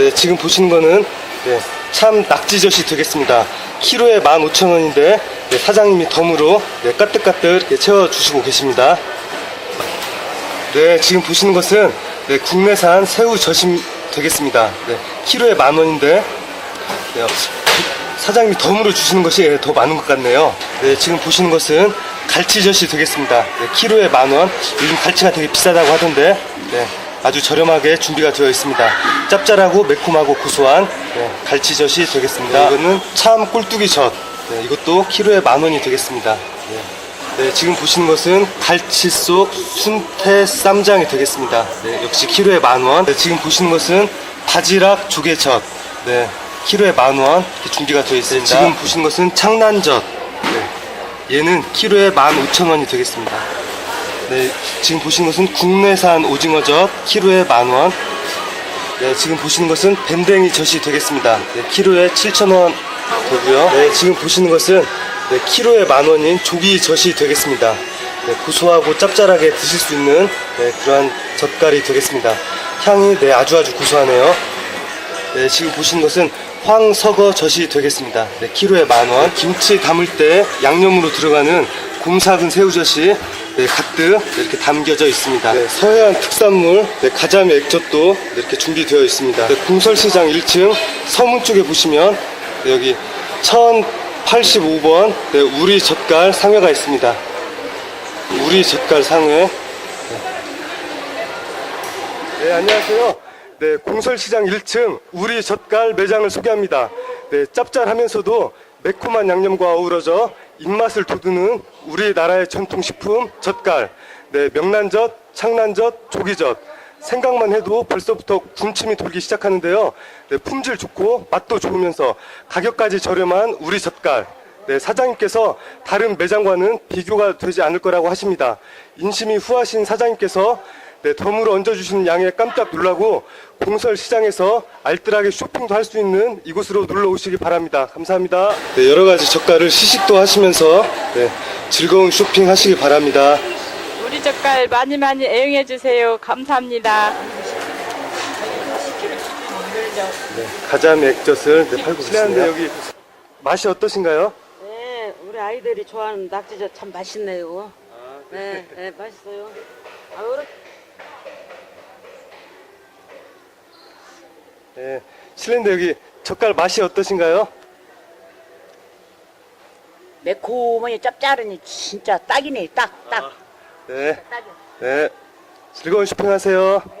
네, 지금 보시는 거는 네, 참 낙지젓이 되겠습니다. 키로에 15,000원인데 네, 사장님이 덤으로 네, 까뜩까뜩 이렇게 채워주시고 계십니다. 네, 지금 보시는 것은 네, 국내산 새우 젓이 되겠습니다. 네, 키로에 만 원인데 네, 사장님이 덤으로 주시는 것이 예, 더 많은 것 같네요. 네, 지금 보시는 것은 갈치젓이 되겠습니다. 네, 키로에 만 원. 요즘 갈치가 되게 비싸다고 하던데 네, 아주 저렴하게 준비가 되어 있습니다. 짭짤하고 매콤하고 고소한 네, 갈치젓이 되겠습니다. 이거는 참 꿀뚜기젓. 네, 이것도 키로에 만 원이 되겠습니다. 네. 네, 지금 보시는 것은 갈치 속 순태 쌈장이 되겠습니다. 네, 역시 키로에 만 원. 네, 지금 보시는 것은 바지락 조개젓. 네, 키로에 만 원. 이렇게 준비가 되어 있습니다. 지금 보시는 것은 창난젓. 네, 얘는 키로에 만 오천 원이 되겠습니다. 네, 지금 보시는 것은 국내산 오징어젓 키로에 만 원. 네, 지금 보시는 것은 밴댕이 젓이 되겠습니다. 네, 키로에 7,000원 되고요. 네, 지금 보시는 것은 네, 키로에 만 원인 조기 젓이 되겠습니다. 네, 고소하고 짭짤하게 드실 수 있는 네, 그러한 젓갈이 되겠습니다. 향이 네, 아주 아주 고소하네요. 네, 지금 보시는 것은 황석어 젓이 되겠습니다. 네, 키로에 만 원. 김치 담을 때 양념으로 들어가는 곰삭은 새우젓이 네, 가득 이렇게 담겨져 있습니다. 네, 서해안 특산물 네, 가자미 액젓도 네, 이렇게 준비되어 있습니다. 네, 궁설시장 1층 서문 쪽에 보시면 네, 여기 1085번 네, 우리 젓갈 상회가 있습니다. 우리 젓갈 상회. 네, 안녕하세요. 네, 공설시장 1층 우리 젓갈 매장을 소개합니다. 네, 짭짤하면서도 매콤한 양념과 어우러져 입맛을 돋우는 우리나라의 전통식품 젓갈. 네, 명란젓, 창란젓, 조기젓. 생각만 해도 벌써부터 군침이 돌기 시작하는데요. 네, 품질 좋고 맛도 좋으면서 가격까지 저렴한 우리 젓갈. 네, 사장님께서 다른 매장과는 비교가 되지 않을 거라고 하십니다. 인심이 후하신 사장님께서 네, 덤으로 얹어주시는 양에 깜짝 놀라고 공설 시장에서 알뜰하게 쇼핑도 할 수 있는 이곳으로 놀러 오시기 바랍니다. 감사합니다. 네, 여러 가지 젓갈을 시식도 하시면서 네, 즐거운 쇼핑 하시기 바랍니다. 우리 젓갈 많이 많이 애용해 주세요. 감사합니다. 네, 가자미 액젓을 네, 팔고 계시네요. 여기 맛이 어떠신가요? 네, 우리 아이들이 좋아하는 낙지젓 참 맛있네요. 네, 네, 맛있어요. 아, 어른 네, 실례인데 여기 젓갈 맛이 어떠신가요? 매콤하니 짭짤하니 진짜 딱이네, 딱, 딱. 네, 딱이요. 네, 즐거운 쇼핑하세요.